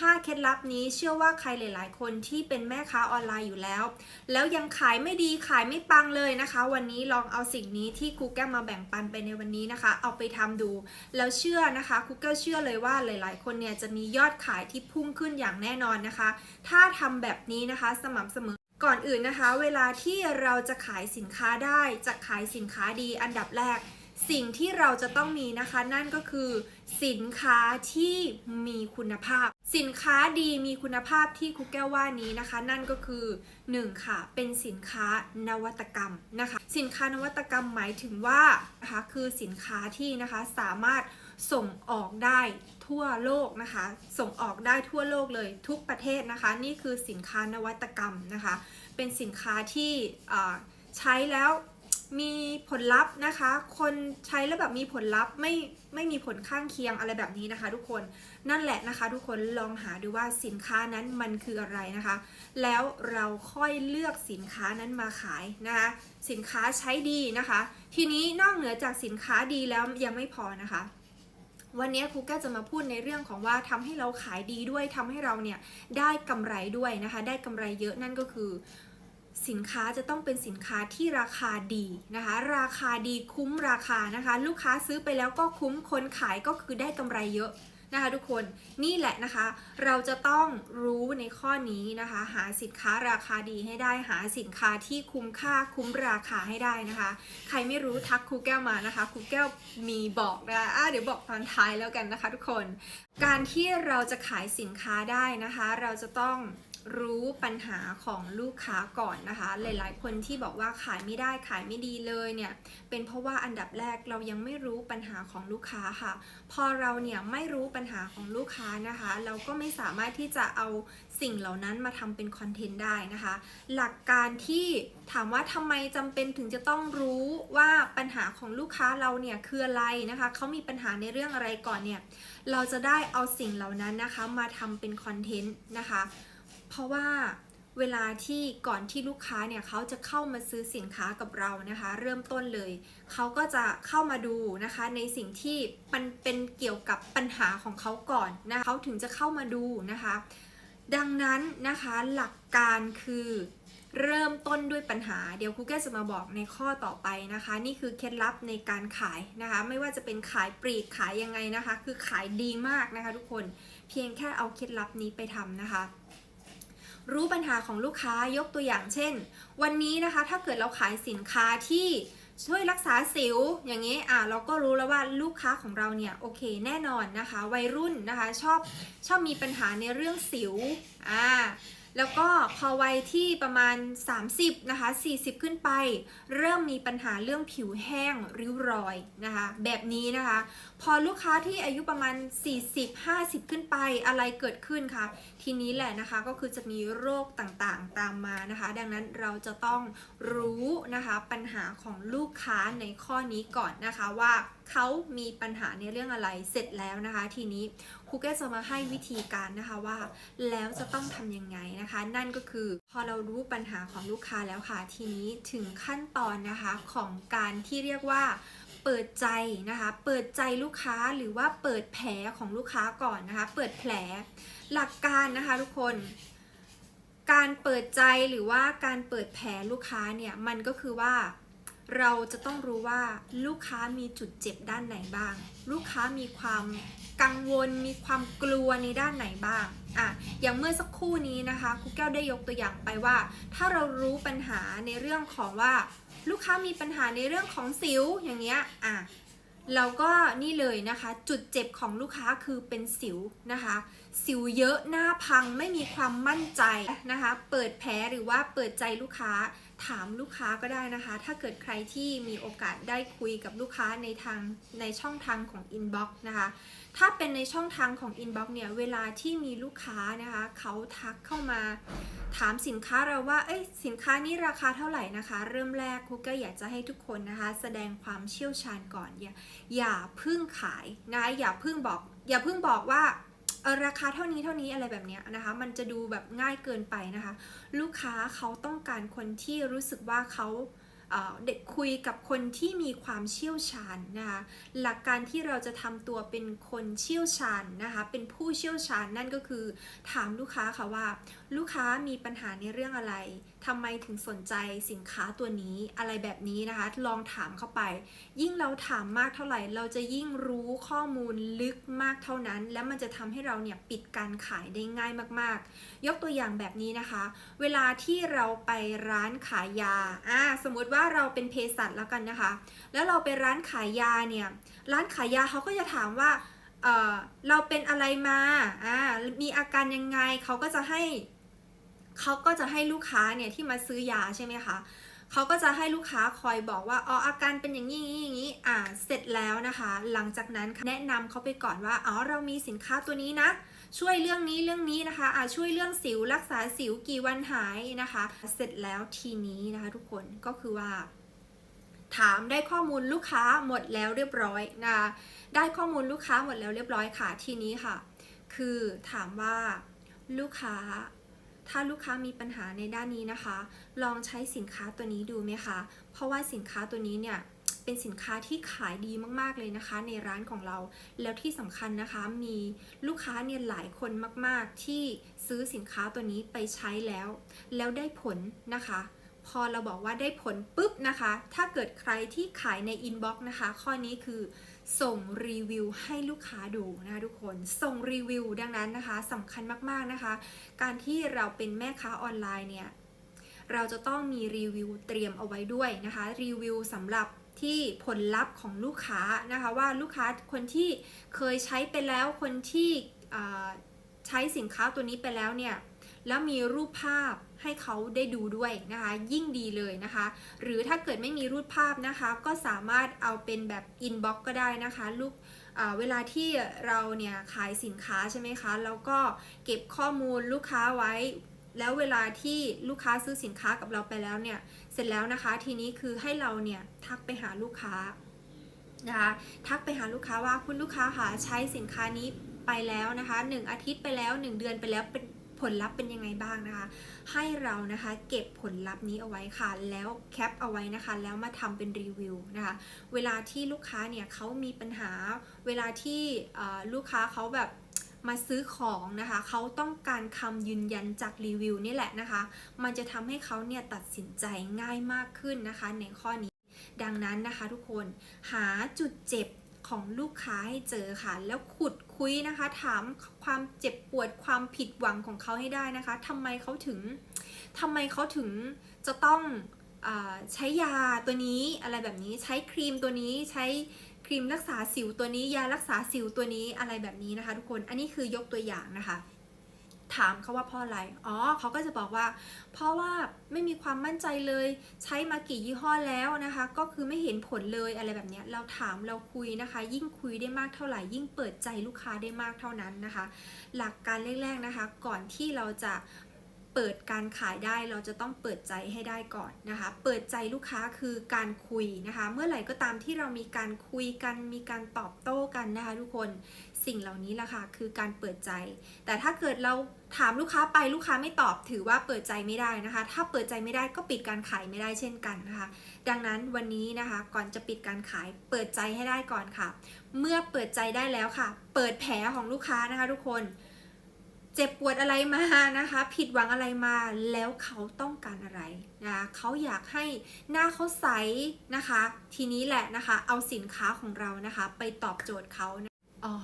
5 เคล็ดลับนี้เชื่อว่าใครหลาย ๆ คนที่เป็นแม่ค้าออนไลน์อยู่แล้ว แล้วยังขายไม่ดีขายไม่ปังเลยนะคะ วันนี้ลองเอาสิ่งนี้ที่ครูแก้วมาแบ่งปันไปในวันนี้นะคะ เอาไปทำดู แล้วเชื่อนะคะครูแก้วเชื่อเลยว่าหลาย ๆ คนเนี่ยจะมียอดขายที่พุ่งขึ้นอย่างแน่นอนนะคะ ถ้าทำแบบนี้นะคะสม่ำเสมอก่อนอื่นนะคะ เวลาที่เราจะขายสินค้าได้จะขายสินค้าดีอันดับแรก สิ่งที่เราจะต้องมีนะคะนั่นก็คือสินค้าที่มีคุณภาพ สินค้าดีมีคุณภาพที่ครูแก้วว่านี้นะคะ นั่นก็คือ 1. ค่ะเป็นสินค้านวัตกรรมนะคะ สินค้านวัตกรรมหมายถึงว่านะคะคือสินค้าที่นะคะสามารถส่งออกได้ทั่วโลกนะคะ ส่งออกได้ทั่วโลกเลยทุกประเทศนะคะ นี่คือสินค้านวัตกรรมนะคะ เป็นสินค้าที่ใช้แล้ว มีผลลัพธ์นะคะ คนใช้แล้วแบบมีผลลัพธ์ไม่ไม่มีผลข้างเคียงอะไรแบบนี้นะคะ ทุกคนนั่นแหละนะคะ ทุกคนลองหาดูว่าสินค้านั้นมันคืออะไรนะคะ แล้วเราค่อยเลือกสินค้านั้นมาขายนะคะ สินค้าใช้ดีนะคะ ทีนี้นอกเหนือจากสินค้าดีแล้วยังไม่พอนะคะวันนี้ครูแก้วจะมาพูดในเรื่องของว่าทำให้เราขายดีด้วยทำให้เราเนี่ยได้กำไรด้วยนะคะ ได้กำไรเยอะนั่นก็คือ สินค้าจะต้องเป็นสินค้าที่ราคาดีนะคะ ราคาดีคุ้มราคานะคะ ลูกค้าซื้อไปแล้วก็คุ้มคนขายก็คือได้กำไรเยอะนะคะทุกคนนี่แหละนะคะ เราจะต้องรู้ในข้อนี้นะคะ หาสินค้าราคาดีให้ได้ หาสินค้าที่คุ้มค่าคุ้มราคาให้ได้นะคะ ใครไม่รู้ทักครูแก้วมานะคะครูแก้วมีบอกนะคะอะเดี๋ยวบอกตอนท้ายแล้วกันนะคะ ทุกคน การที่เราจะขายสินค้าได้นะคะ เราจะต้อง รู้ปัญหาของลูกค้าก่อนนะคะ หลายๆ คนที่บอกว่าขายไม่ได้ขายไม่ดีเลยเนี่ยเป็นเพราะว่าอันดับแรกเรายังไม่รู้ปัญหาของลูกค้าค่ะ พอเราเนี่ยไม่รู้ปัญหาของลูกค้านะคะ เราก็ไม่สามารถที่จะเอาสิ่งเหล่านั้นมาทำเป็นคอนเทนต์ได้นะคะ หลักการที่ถามว่าทำไมจำเป็นถึงจะต้องรู้ว่าปัญหาของลูกค้าเราเนี่ยคืออะไรนะคะเขามีปัญหาในเรื่องอะไรก่อนเนี่ยเราจะได้เอาสิ่งเหล่านั้นนะคะมาทำเป็นคอนเทนต์นะคะ เพราะว่าเวลาที่ก่อนที่ลูกค้าเนี่ยเขาจะเข้ามาซื้อสินค้ากับเรานะคะ เริ่มต้นเลย เขาก็จะเข้ามาดูนะคะในสิ่งที่มันเป็นเกี่ยวกับปัญหาของเขาก่อนนะเขาถึงจะเข้ามาดูนะคะ ดังนั้นนะคะหลักการคือเริ่มต้นด้วยปัญหา เดี๋ยวครูแก้จะมาบอกในข้อต่อไปนะคะ นี่คือเคล็ดลับในการขายนะคะ ไม่ว่าจะเป็นขายปลีกขายยังไงนะคะ คือขายดีมากนะคะ ทุกคนเพียงแค่เอาเคล็ดลับนี้ไปทำนะคะ รู้ปัญหาของลูกค้ายกตัวอย่างเช่น วันนี้นะคะถ้าเกิดเราขายสินค้าที่ช่วยรักษาสิวอย่างนี้อะเราก็รู้แล้วว่าลูกค้าของเราเนี่ยโอเคแน่นอนนะคะ วัยรุ่นนะคะชอบชอบมีปัญหาในเรื่องสิวอ่า แล้วก็พอวัยที่ประมาณ 30นะคะ40 ขึ้นไป เริ่มมีปัญหาเรื่องผิวแห้งริ้วรอยนะคะแบบนี้นะคะ พอลูกค้าที่อายุประมาณ 40 50 ขึ้นไปอะไรเกิดขึ้นคะทีนี้แหละนะคะก็คือจะมีโรคต่างๆตามมานะคะ ดังนั้นเราจะต้องรู้นะคะปัญหาของลูกค้าในข้อนี้ก่อนนะคะว่า เขามีปัญหาในเรื่องอะไรเสร็จแล้วนะคะ ทีนี้ครูก็จะมาให้วิธีการนะคะว่า แล้วจะต้องทำยังไงนะคะ นั่นก็คือพอเรารู้ปัญหาของลูกค้าแล้วค่ะ ทีนี้ถึงขั้นตอนนะคะของการที่เรียกว่าเปิดใจนะคะ เปิดใจลูกค้าหรือว่าเปิดแผลของลูกค้าก่อนนะคะ เปิดแผลหลักการนะคะทุกคน การเปิดใจหรือว่าการเปิดแผลลูกค้าเนี่ยมันก็คือว่า เราจะต้องรู้ว่าลูกค้ามีจุดเจ็บด้านไหนบ้าง ลูกค้ามีความกังวล มีความกลัวในด้านไหนบ้างอะอย่างเมื่อสักครู่นี้นะคะครูแก้วได้ยกตัวอย่างไปว่า ถ้าเรารู้ปัญหาในเรื่องของว่า ลูกค้ามีปัญหาในเรื่องของสิวอย่างเงี้ยอะเราก็นี่เลยนะคะ จุดเจ็บของลูกค้าคือเป็นสิวนะคะ สิวเยอะหน้าพังไม่มีความมั่นใจนะคะ เปิดแผลหรือว่าเปิดใจลูกค้า ถามลูกค้าก็ได้นะคะ ถ้าเกิดใครที่มีโอกาสได้คุยกับลูกค้าในทางในช่องทางของ inbox นะคะ ถ้าเป็นในช่องทางของ inbox เนี่ย เวลาที่มีลูกค้านะคะเขาทักเข้ามา ถามสินค้าเราว่า เอ้ย สินค้านี้ราคาเท่าไหร่นะคะ เริ่มแรกครูก็อยากจะให้ทุกคนนะคะ แสดงความเชี่ยวชาญก่อน อย่าอย่าพึ่งขายนะ อย่าพึ่งบอก อย่าพึ่งบอกว่า ราคาเท่านี้เท่านี้อะไรแบบนี้นะคะ มันจะดูแบบง่ายเกินไปนะคะ ลูกค้าเขาต้องการคนที่รู้สึกว่าเขาเอ่อเด็กคุยกับคนที่มีความเชี่ยวชาญนะคะหลักการที่เราจะทำตัวเป็นคนเชี่ยวชาญนะคะเป็นผู้เชี่ยวชาญนั่นก็คือ ถามลูกค้าค่ะว่า ลูกค้ามีปัญหาในเรื่องอะไร ทำไมถึงสนใจสินค้าตัวนี้อะไรแบบนี้นะคะ ลองถามเข้าไป ยิ่งเราถามมากเท่าไหร่ เราจะยิ่งรู้ข้อมูลลึกมากเท่านั้น แล้วมันจะทำให้เราเนี่ยปิดการขายได้ง่ายมากๆ ยกตัวอย่างแบบนี้นะคะ เวลาที่เราไปร้านขายยาอ่าสมมุติว่าเราเป็นเภสัชแล้วกันนะคะ แล้วเราไปร้านขายยาเนี่ยร้านขายยาเขาก็จะถามว่าเอ่อเราเป็นอะไรมาอ่ามีอาการยังไงเขาก็จะให้ เขาก็จะให้ลูกค้าเนี่ยที่มาซื้อยาใช่ไหมคะเขาก็จะให้ลูกค้าคอยบอกว่าอ๋ออาการเป็นอย่างนี้อย่างนี้อย่างนี้อ่าเสร็จแล้วนะคะ หลังจากนั้นแนะนำเขาไปก่อนว่าอ๋อเรามีสินค้าตัวนี้นะ ช่วยเรื่องนี้เรื่องนี้นะคะอ่าช่วยเรื่องสิวรักษาสิวกี่วันหายนะคะ เสร็จแล้วทีนี้นะคะ ทุกคนก็คือว่า ถามได้ข้อมูลลูกค้าหมดแล้วเรียบร้อยนะคะได้ข้อมูลลูกค้าหมดแล้วเรียบร้อยค่ะทีนี้ค่ะ คือถามว่าลูกค้า ถ้าลูกค้ามีปัญหาในด้านนี้นะคะ ลองใช้สินค้าตัวนี้ดูไหมคะ เพราะว่าสินค้าตัวนี้เนี่ยเป็นสินค้าที่ขายดีมากๆเลยนะคะ ในร้านของเรา แล้วที่สำคัญนะคะมีลูกค้าเนี่ยหลายคนมากๆ ที่ซื้อสินค้าตัวนี้ไปใช้แล้ว แล้วได้ผลนะคะ พอเราบอกว่าได้ผลปุ๊บนะคะ ถ้าเกิดใครที่ขายในอินบ็อกซ์นะคะ ข้อนี้คือ ส่งรีวิวให้ลูกค้าดูนะคะทุกคนส่งรีวิวดังนั้นนะคะสำคัญมากๆนะคะ การที่เราเป็นแม่ค้าออนไลน์เนี่ยเราจะต้องมีรีวิวเตรียมเอาไว้ด้วยนะคะรีวิวสำหรับที่ผลลัพธ์ของลูกค้านะคะว่าลูกค้าคนที่เคยใช้ไปแล้วคนที่ใช้สินค้าตัวนี้ไปแล้วเนี่ยแล้วมีรูปภาพ ให้เขาได้ดูด้วยนะคะ ยิ่งดีเลยนะคะ หรือถ้าเกิดไม่มีรูปภาพนะคะ ก็สามารถเอาเป็นแบบอินบ็อกก็ได้นะคะลูกเวลาที่เราเนี่ยขายสินค้าใช่ไหมคะ แล้วก็เก็บข้อมูลลูกค้าไว้ แล้วเวลาที่ลูกค้าซื้อสินค้ากับเราไปแล้วเนี่ย เสร็จแล้วนะคะ ทีนี้คือให้เราเนี่ยทักไปหาลูกค้านะคะทักไปหาลูกค้าว่าคุณลูกค้าค่ะใช้สินค้านี้ไปแล้วนะคะหนึ่งอาทิตย์ไปแล้วหนึ่งเดือนไปแล้วเป็น ผลลัพธ์เป็นยังไงบ้างนะคะ ให้เรานะคะเก็บผลลัพธ์นี้เอาไว้ค่ะ แล้วแคปเอาไว้นะคะ แล้วมาทำเป็นรีวิวนะคะ เวลาที่ลูกค้าเนี่ยเขามีปัญหา เวลาที่ลูกค้าเขาแบบมาซื้อของนะคะ เขาต้องการคำยืนยันจากรีวิวนี่แหละนะคะ มันจะทำให้เขาเนี่ยตัดสินใจง่ายมากขึ้นนะคะในข้อนี้ ดังนั้นนะคะทุกคนหาจุดเจ็บ ของลูกค้าให้เจอค่ะ แล้วขุดคุยนะคะ ถามความเจ็บปวดความผิดหวังของเขาให้ได้นะคะทำไมเขาถึงทำไมเขาถึงจะต้องอใช้ยาตัวนี้อะไรแบบนี้ใช้ครีมตัวนี้ใช้ครีมรักษาสิวตัวนี้ ยารักษาสิวตัวนี้อะไรแบบนี้นะคะ ทุกคนอันนี้คือยกตัวอย่างนะคะ ถามเขาว่าเพราะอะไร อ๋อเขาก็จะบอกว่า เพราะว่าไม่มีความมั่นใจเลย ใช้มากี่ยี่ห้อแล้วนะคะ ก็คือไม่เห็นผลเลยอะไรแบบเนี้ยเราถามเราคุยนะคะ ยิ่งคุยได้มากเท่าไหร่ ยิ่งเปิดใจลูกค้าได้มากเท่านั้นนะคะ หลักการแรกๆนะคะ ก่อนที่เราจะเปิดการขายได้เราจะต้องเปิดใจให้ได้ก่อนนะคะ เปิดใจลูกค้าคือการคุยนะคะ เมื่อไหร่ก็ตามที่เรามีการคุยกันมีการตอบโต้กันนะคะ ทุกคน สิ่งเหล่านี้แหละค่ะคือการเปิดใจ แต่ถ้าเกิดเราถามลูกค้าไปลูกค้าไม่ตอบถือว่าเปิดใจไม่ได้นะคะ ถ้าเปิดใจไม่ได้ก็ปิดการขายไม่ได้เช่นกันนะคะ ดังนั้นวันนี้นะคะก่อนจะปิดการขายเปิดใจให้ได้ก่อนค่ะ เมื่อเปิดใจได้แล้วค่ะ เปิดแผลของลูกค้านะคะ ทุกคน เจ็บปวดอะไรมานะคะ ผิดหวังอะไรมาแล้วเขาต้องการอะไรนะคะเขาอยากให้หน้าเขาใสนะคะ ทีนี้แหละนะคะ เอาสินค้าของเรานะคะ ไปตอบโจทย์เขานะอ๋อ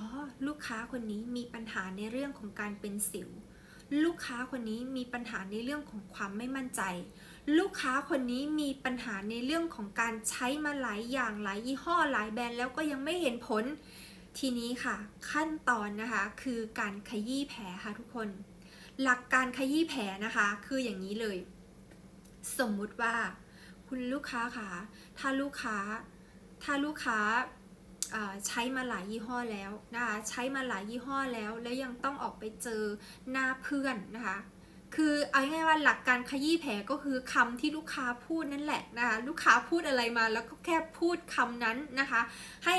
ลูกค้าคนนี้มีปัญหาในเรื่องของการเป็นสิว ลูกค้าคนนี้มีปัญหาในเรื่องของความไม่มั่นใจ ลูกค้าคนนี้มีปัญหาในเรื่องของการใช้มาหลายอย่างหลายยี่ห้อหลายแบรนด์แล้วก็ยังไม่เห็นผล ทีนี้ค่ะ ขั้นตอนนะคะคือการขยี้แผลค่ะทุกคน หลักการขยี้แผลนะคะคืออย่างนี้เลย สมมุติว่า คุณลูกค้าค่ะถ้าลูกค้า ถ้าลูกค้า ใช้มาหลายยี่ห้อแล้วนะคะใช้มาหลายยี่ห้อแล้ว แล้วยังต้องออกไปเจอหน้าเพื่อนนะคะคือเอาง่ายว่าหลักการขยี้แผลก็คือคำที่ลูกค้าพูดนั่นแหละนะคะลูกค้าพูดอะไรมาแล้วก็แค่พูดคำนั้นนะคะ ให้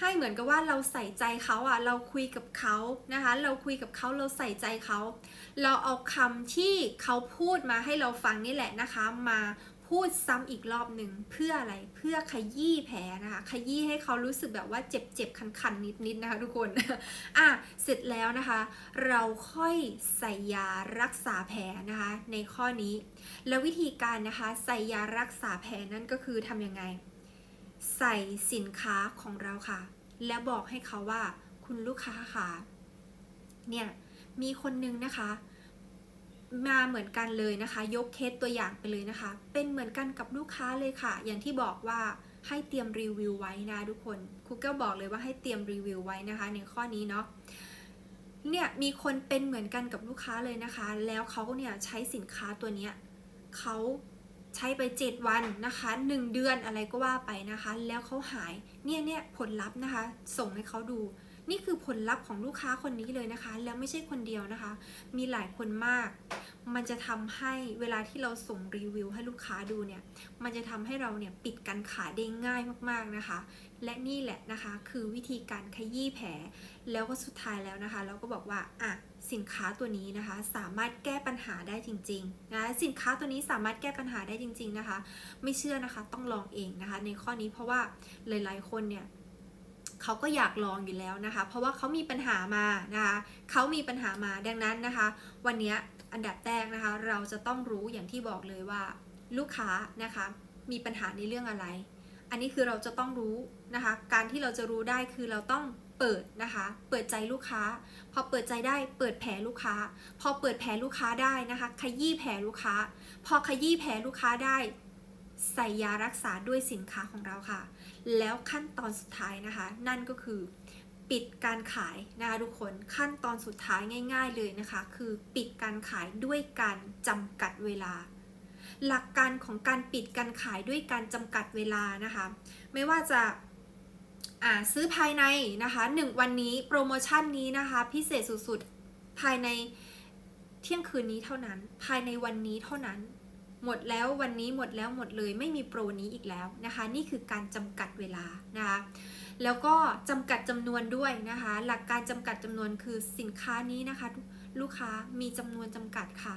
ให้เหมือนกับว่าเราใส่ใจเขาอะเราคุยกับเขานะคะเราคุยกับเขาเราใส่ใจเขา เราเอาคำที่เขาพูดมาให้เราฟังนี่แหละนะคะ มา พูดซ้ำอีกรอบหนึ่งเพื่ออะไรเพื่อขยี้แผลนะคะขยี้ให้เขารู้สึกแบบว่าเจ็บเจ็บคันคันนิดนิดๆนะคะทุกคนอะเสร็จแล้วนะคะ เราค่อยใส่ยารักษาแผลนะคะ ในข้อนี้ แล้ววิธีการนะคะใส่ยารักษาแผลนั่นก็คือทำยังไง ใส่สินค้าของเราค่ะ แล้วบอกให้เขาว่าคุณลูกค้าค่ะเนี่ยมีคนนึงนะคะ มาเหมือนกันเลยนะคะ ยกเคสตัวอย่างไปเลยนะคะ เป็นเหมือนกันกับลูกค้าเลยค่ะ อย่างที่บอกว่าให้เตรียมรีวิวไว้นะทุกคนครูเก้าบอกเลยว่าให้เตรียมรีวิวไว้นะคะในข้อนี้เนาะเนี่ยมีคนเป็นเหมือนกันกับลูกค้าเลยนะคะ แล้วเขาเนี่ยใช้สินค้าตัวเนี้ยเขาใช้ไป 7 วันนะคะ 1 เดือนอะไรก็ว่าไปนะคะ แล้วเขาหายเนี่ยเนี่ยผลลัพธ์นะคะ ส่งให้เขาดู นี่คือผลลัพธ์ของลูกค้าคนนี้เลยนะคะ แล้วไม่ใช่คนเดียวนะคะ มีหลายคนมาก มันจะทำให้เวลาที่เราส่งรีวิวให้ลูกค้าดูเนี่ย มันจะทำให้เราเนี่ยปิดการขายได้ง่ายมากๆนะคะ และนี่แหละนะคะคือวิธีการขยี้แผล แล้วก็สุดท้ายแล้วนะคะ เราก็บอกว่าอะสินค้าตัวนี้นะคะ สามารถแก้ปัญหาได้จริงๆนะสินค้าตัวนี้สามารถแก้ปัญหาได้จริง ๆนะคะ ไม่เชื่อนะคะต้องลองเองนะคะ ในข้อนี้เพราะว่าหลาย ๆ คนเนี่ย เขาก็อยากลองอยู่แล้วนะคะ เพราะว่าเขามีปัญหามานะคะเขามีปัญหามาดังนั้นนะคะ วันนี้อันดับแรกนะคะ เราจะต้องรู้อย่างที่บอกเลยว่า ลูกค้านะคะมีปัญหาในเรื่องอะไร อันนี้คือเราจะต้องรู้นะคะ การที่เราจะรู้ได้คือเราต้องเปิดนะคะ เปิดใจลูกค้า พอเปิดใจได้เปิดแผลลูกค้า พอเปิดแผลลูกค้าได้นะคะ ขยี้แผลลูกค้า พอขยี้แผลลูกค้าได้ ใส่ยารักษาด้วยสินค้าของเราค่ะ แล้วขั้นตอนสุดท้ายนะคะ นั่นก็คือปิดการขายนะคะทุกคนขั้นตอนสุดท้ายง่าย ๆ เลยนะคะ คือปิดการขายด้วยการจำกัดเวลา หลักการของการปิดการขายด้วยการจำกัดเวลานะคะ ไม่ว่าจะาซื้อภายในนะคะ 1 วันนี้โปรโมชั่นนี้นะคะ พิเศษสุดๆภายในเที่ยงคืนนี้เท่านั้น ภายในวันนี้เท่านั้น หมดแล้ววันนี้หมดแล้วหมดเลยไม่มีโปรนี้อีกแล้วนะคะ นี่คือการจำกัดเวลานะคะ แล้วก็จำกัดจำนวนด้วยนะคะ หลักการจำกัดจำนวนคือสินค้านี้นะคะ ลูกค้ามีจำนวนจำกัดค่ะ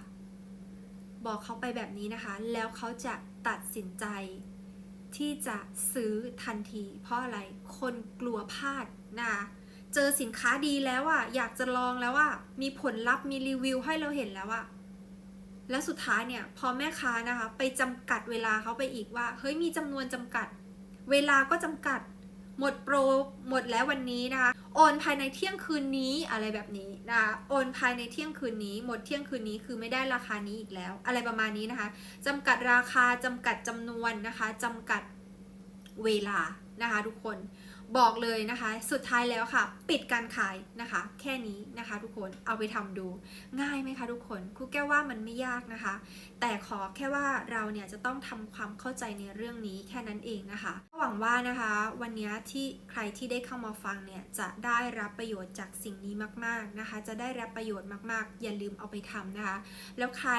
บอกเขาไปแบบนี้นะคะ แล้วเขาจะตัดสินใจที่จะซื้อทันที เพราะอะไรคนกลัวพลาดนะคะเจอสินค้าดีแล้วอะอยากจะลองแล้วอะมีผลลัพธ์มีรีวิวให้เราเห็นแล้วอะ แล้วสุดท้ายเนี่ยพอแม่ค้านะคะ ไปจำกัดเวลาเขาไปอีกว่า เฮ้ยมีจำนวนจำกัด เวลาก็จำกัด หมดโปรหมดแล้ววันนี้นะคะ โอนภายในเที่ยงคืนนี้อะไรแบบนี้นะคะโอนภายในเที่ยงคืนนี้ หมดเที่ยงคืนนี้คือไม่ได้ราคานี้อีกแล้ว อะไรประมาณนี้นะคะจำกัดราคาจำกัดจำนวนนะคะจำกัดเวลานะคะทุกคน บอกเลยนะคะ สุดท้ายแล้วค่ะ ปิดการขายนะคะ แค่นี้นะคะทุกคนเอาไปทำดู ง่ายไหมคะทุกคนครูแก้วว่ามันไม่ยากนะคะ แต่ขอแค่ว่าเราเนี่ยจะต้องทำความเข้าใจในเรื่องนี้แค่นั้นเองนะคะหวังว่านะคะ วันนี้ที่ใครที่ได้เข้ามาฟังเนี่ยจะได้รับประโยชน์จากสิ่งนี้มาก ๆนะคะ จะได้รับประโยชน์มากๆ อย่าลืมเอาไปทำนะคะ แล้วใคร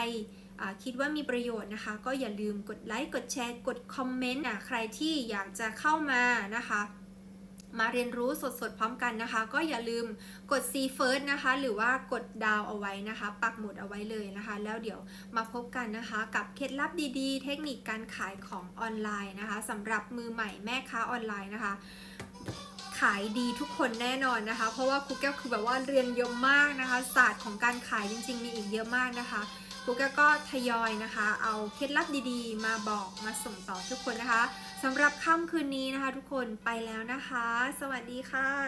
คิดว่ามีประโยชน์นะคะ ก็อย่าลืมกดไลค์กดแชร์กดคอมเมนต์อะใครที่อยากจะเข้ามานะคะ มาเรียนรู้สดๆ พร้อมกันนะคะ ก็อย่าลืมกด See First นะคะ หรือว่ากดดาวเอาไว้นะคะ ปักหมุดเอาไว้เลยนะคะ แล้วเดี๋ยวมาพบกันนะคะ กับเคล็ดลับดีๆ เทคนิคการขายของออนไลน์นะคะสำหรับมือใหม่แม่ค้าออนไลน์นะคะ ขายดีทุกคนแน่นอนนะคะ เพราะว่าครูแก้วคือแบบว่าเรียนเยอะมากนะคะ ศาสตร์ของการขายจริง ๆ มีอีกเยอะมากนะคะครูแก้วก็ทยอยนะคะ เอาเคล็ดลับดีๆ มาบอกมาส่งต่อทุกคนนะคะ สำหรับค่ำคืนนี้นะคะ ทุกคนไปแล้วนะคะ สวัสดีค่ะ